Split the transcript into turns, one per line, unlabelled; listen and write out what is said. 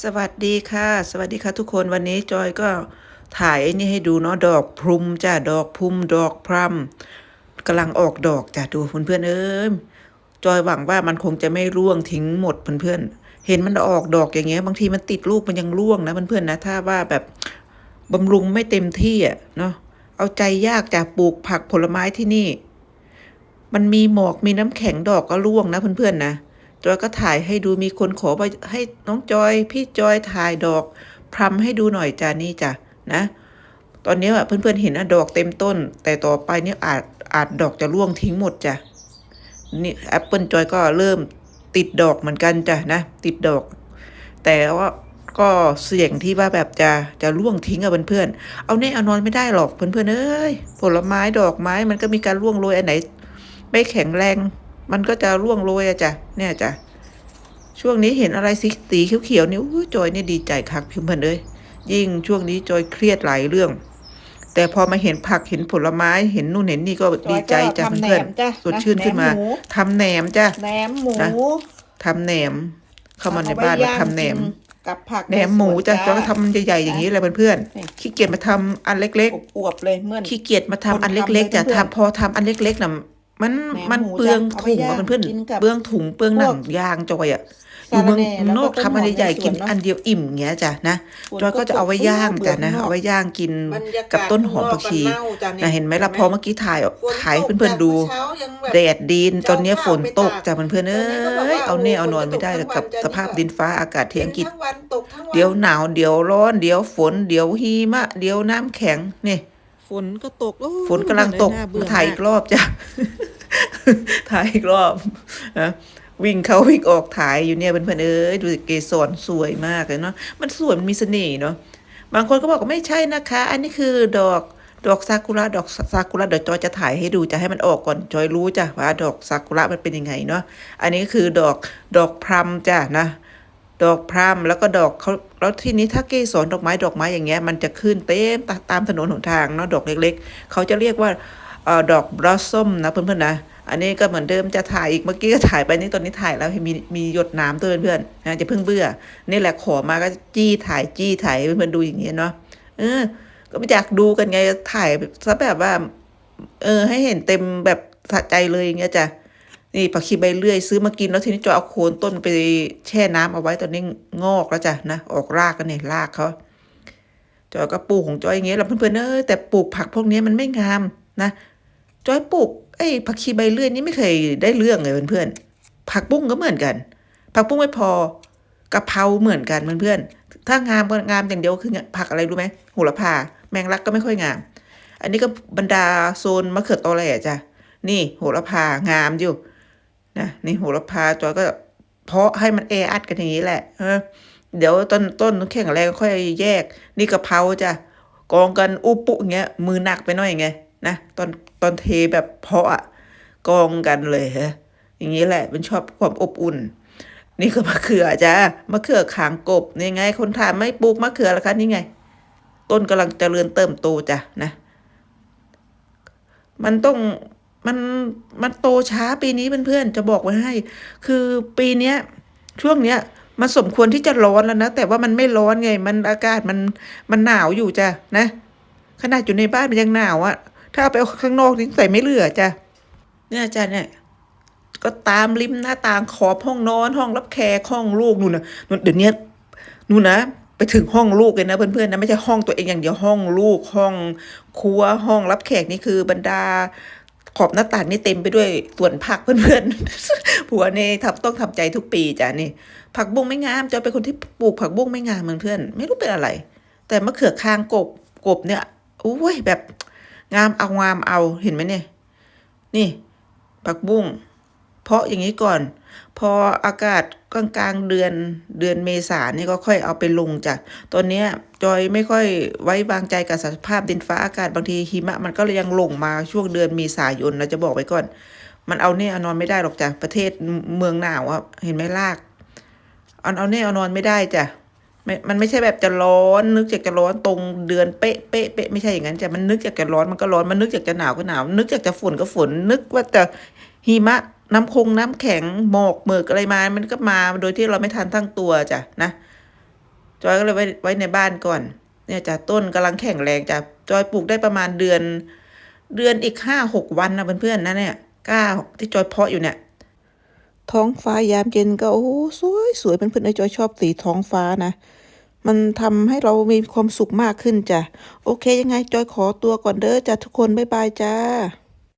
สวัสดีค่ะ สวัสดีค่ะทุกคนวันนี้จอยก็ถ่ายไอ้นี่ให้ดูเนาะดอกพรุมจ้ะดอกพุมดอกพรัมกำลังออกดอกจ้ะดูเพื่อนๆเอ้ยจอยหวังว่ามันคงจะไม่ร่วงทิ้งหมดเพื่อนๆเห็นมันออกดอกอย่างเงี้ยบางทีมันติดลูกมันยังร่วงนะเพื่อนๆนะถ้าว่าแบบบำรุงไม่เต็มที่อะเนาะเอาใจยากจากปลูกผักผลไม้ที่นี่ มันมีหมอกมีน้ำแข็งดอกก็ร่วงนะเพื่อนๆนะ จอยก็ถ่ายให้ดูมีคนขอไปให้น้องจอย พี่จอยถ่ายดอกพรำให้ดูหน่อยจ้านี่จ้ะนะ ตอนนี้อะเพื่อนๆเห็นอะดอกเต็มต้น แต่ต่อไปเนี่ยอาจอาจดอกจะร่วงทิ้งหมดจ้ะนี่แอปเปิลจอยก็เริ่มติดดอกเหมือนกันจ้ะนะ ติดดอก แต่ว่าก็เสี่ยงที่ว่าแบบจะจะร่วงทิ้งอะเพื่อนๆ เอาแน่เอานอนไม่ได้หรอกเพื่อนๆเอ้ยผลไม้ดอกไม้มันก็มีการร่วงโรยอันไหน ไม่แข็งแรง มันก็จะร่วงโรยอะจ้ะเนี่ยจ้ะช่วงนี้เห็นอะไรสีสีเขียวๆนี่อู้จอยนี่ดีใจคักพิมพ์เพิ่นเลยยิ่งช่วงนี้จอยเครียดหลายเรื่อง แต่พอมาเห็นผักเห็นผลไม้เห็นนู่นเห็นนี่ก็ดีใจจ้ะ
จอยก็ทำแหน
เพื่อน
มจ้ะ
ๆสดชื่นขึ้นมา
แหนมหมู
ทำแหนมจ้ะ
แหนมหมู
นะทำแหนม เข้ามาในบ้าน
เอ
แล้ว
ไย่ง
ทำแหนม
กิกับผัก
แหนมหมูจ้ะ
ในส
จอ
วย
ก็ทำใหญ่ๆอย่างนี้เลยเพื่อน
นี่
ๆขี้เกียจมาทำอันเล็กๆ
อวบๆเลยเมื่อน
ขี้เกียจมาทำ
คน
อัน
ทำ
เล็กๆ
เลย
จะ
เพื่อน
ทำพอทำอันเล็กๆน่ะ มัน
แหนม
มัน
หมู
เปลือง
จะเอา
ถุง
ไป
อะ
ย่าง
เพื่อน
กินกับ
ๆเปลืองถุงเปลืองหนัง
พวก
ยางจอยอะอยู่เมือง
สาระแหน่
นอก
แล้วก็
ทำอันใหญ่ๆกิน
ต้นหอมในสวนเนอะ
อันเดียวอิ่มอย่างเงี้ยจ้ะนะ
ฝน
จอยก็จะเอาไว้ย่าง
ก็ตก
จ้ะนะ
เบื่อข้างนอก
เอาไว้ย่างกิน
บรรยากาศ
กับต้นหอมผักชี
ข้างนอกก็เน่าจ้ะเนี่ย
นะเห็นไหมล่ะ
เห็นไหม
พอเมื่อกี้ถ่ายอะ
ฝน
ถ่ายให้
ตก
เพื่อนๆดู
จากเมื่อเช้ายังแบบ
แดดดีนตอนเนี้ย
เจ้า
ฝนตก
ภาพไปตาก
จ้ะเพื่อนๆเอ้
ตอนนี้ก็บอกว่า
ยเอาเนี่ย
โอ้
เอา
โห
นอนไม่ได้
ฝนตกทั้ง
กับ
วันจ้ะ
สภาพ
นี่ก็
ดินฟ้าอากาศที่อังกฤษ
ทั้งวันตกทั้งวัน
เดี๋ยวหนาวเดี๋ยวร้อนเดี๋ยวฝนเดี๋ยวหิมะเดี๋ยวน้ำแข็งนี่
ฝนก็ตกโอ้
ฝนกำลังตก
น่เบื่
มาถ่ายอีก
ม
รอบจ้ะ ถ่ายอีกรอบนะวิ่งเข้าวิ่งออกถ่ายอยู่เนี่ยเพื่อนๆเอ้ยดูเกสรสวยมากเลยเนาะมันสวยมันมีเสน่ห์เนาะบางคนก็บอกว่าไม่ใช่นะคะ อันนี้คือดอกดอกซากุระดอกซากุระเดี๋ยวจอยจะถ่ายให้ดูจะให้มันออกก่อนจอยรู้จ้ะว่าดอกซากุระมันเป็นยังไงเนาะอันนี้คือดอกดอกพรัมจ้ะนะดอกพรามแล้วก็ดอกเขาแล้วทีนี้ถ้าเกสรดอกไม้ดอกไม้อย่างเงี้ยมันจะขึ้นเต็มตามถนนหนทางเนาะดอกเล็ก ๆ เขาจะเรียกว่าดอกบลอสซมนะเพื่อนๆนะ อันนี้ก็เหมือนเดิมจะถ่ายอีกเมื่อกี้ก็ถ่ายไปนี่ตอนนี้ถ่ายแล้วมีมีหยดน้ำตัวเพื่อนๆนะจะเพิ่งเบื่อ นี่แหละขอมาก็จี้ถ่ายจี้ถ่ายให้เพื่อนๆดูอย่างเงี้ยเนาะเออ ก็ไม่อยากดูกันไงถ่ายซะแบบว่า เออ ให้เห็นเต็มแบบสะใจเลยอย่างเงี้ยจ้ะนี่ผักชีใบเลื่อยซื้อมากินแล้วทีนี้จอยเอาโคนต้นไปแช่น้ำเอาไว้ตอนนี้งอกแล้วจ้ะนะออกรากกันเนี่ยรากเขาจอยก็ปลูกของจอยอย่างเงี้ยแล้วเพื่อนๆเอ้ยแต่ปลูกผักพวกนี้มันไม่งามนะจอยปลูกไอ้ผักชีใบเลื่อยนี่ไม่เคยได้เรื่องเลยเพื่อนๆผักบุ้งก็เหมือนกัน ผักบุ้งไม่พอกะเพราเหมือนกันเพื่อนๆถ้างามก็งามอย่างเดียวคือผักอะไรรู้ไหมโหระพา แมงลักก็ไม่ค่อยงาม อันนี้ก็บรรดาโซนมะเขือตอแหล่จ้ะนี่โหระพางามอยู่นะนี่โหระพาจอยก็เพาะให้มันแออัดกันอย่างนี้แหละเดี๋ยวต้นต้นแข็งแรงค่อยแยก นี่กะเพราจ้ะกองกันอุปุอย่างเงี้ยมือหนักไปหน่อยไง นะตอนตอนเทแบบเพาะอะกองกันเลยฮะอย่างนี้แหละเป็นชอบความอบอุ่น นี่ก็มะเขือจ้ะมะเขือขางกบนี่ไง คนถามไม่ปลูกมะเขือละคะนี่ไง ต้นกำลังเจริญเติมโตจ้ะนะ มันต้องมันมันโตช้าปีนี้เพื่อนๆจะบอกไว้ให้ คือปีเนี้ยช่วงเนี้ยมันสมควรที่จะร้อนแล้วนะ แต่ว่ามันไม่ร้อนไง มันอากาศมันมันหนาวอยู่จ้ะนะ ขนาดอยู่ในบ้านมันยังหนาวอะ ถ้าเอาไปเอาข้างนอกนี่ใส่ไม่เหลือจ้ะเนี่ยจ้ะเนี่ยก็ตามริมหน้าต่างขอบห้องนอน ห้องรับแขกห้องลูกนู่นนะนู่นเดี๋ยวนี้นู่นนะไปถึงห้องลูกเลยนะเพื่อนๆนะไม่ใช่ห้องตัวเองอย่างเดียวห้องลูกห้องครัวห้องรับแขกนี่คือบรรดาขอบหน้าต่างนี่เต็มไปด้วยสวนผักเพื่อนๆ ผัวนี่ทำต้องทำใจทุกปีจ้ะนี่ ผักบุ้งไม่งามจอยเป็นคนที่ปลูกผักบุ้งไม่งามเหมือนเพื่อน ไม่รู้เป็นอะไร แต่มะเขือคางกบกบเนี่ยโอ้ยแบบ งามเอางามเอาเห็นไหมเนี่ย นี่ ผักบุ้ง เพาะอย่างนี้ก่อน พออากาศกลางกลางเดือนเดือนเมษานี่ก็ค่อยเอาไปลงจ้ะตอนเนี้ยจอยไม่ค่อยไว้วางใจกับสภาพดินฟ้าอากาศบางทีหิมะ มันก็ยังลงมาช่วงเดือนเมษายนเราจะบอกไว้ก่อน มันเอาเนี่ยเอานอนไม่ได้หรอกจ้ะประเทศเมืองหนาวอะเห็นไหมลากเอาเอาเนี่ยเอานอนไม่ได้จ้ะ ม่มันไม่ใช่แบบจะร้อน นึกอยากจะร้อนตรงเดือนเป๊ะเป๊ะเป๊ะไม่ใช่อย่างนั้นจ้ะมันนึกอยากจะร้อนมันก็ร้อนมันนึกอยากจะหนาวก็หนาว นึกอยากจะฝนก็ฝน นึกว่าจะหิมะน้ำคงน้ำแข็งหมอกหมึกอะไรมา มันก็มาโดยที่เราไม่ทันทั้งตัวจ้ะนะจอยก็เลยไว้ไว้ในบ้านก่อน เนี่ยจ้ะต้นกำลังแข็งแรงจ้ะจอยปลูกได้ประมาณเดือน เดือนอีกห้าหกวันนะเพื่อนๆนะเนี่ยก้าที่จอยเพาะอยู่เนี่ย ท้องฟ้ายามเย็นก็โอ้สวยสวยเป็นเพื่อนไอ้จอยชอบสีท้องฟ้านะ มันทำให้เรามีความสุขมากขึ้นจ้ะ โอเคยังไงจอยขอตัวก่อนเด้อจ้ะทุกคน บ๊ายบายจ้า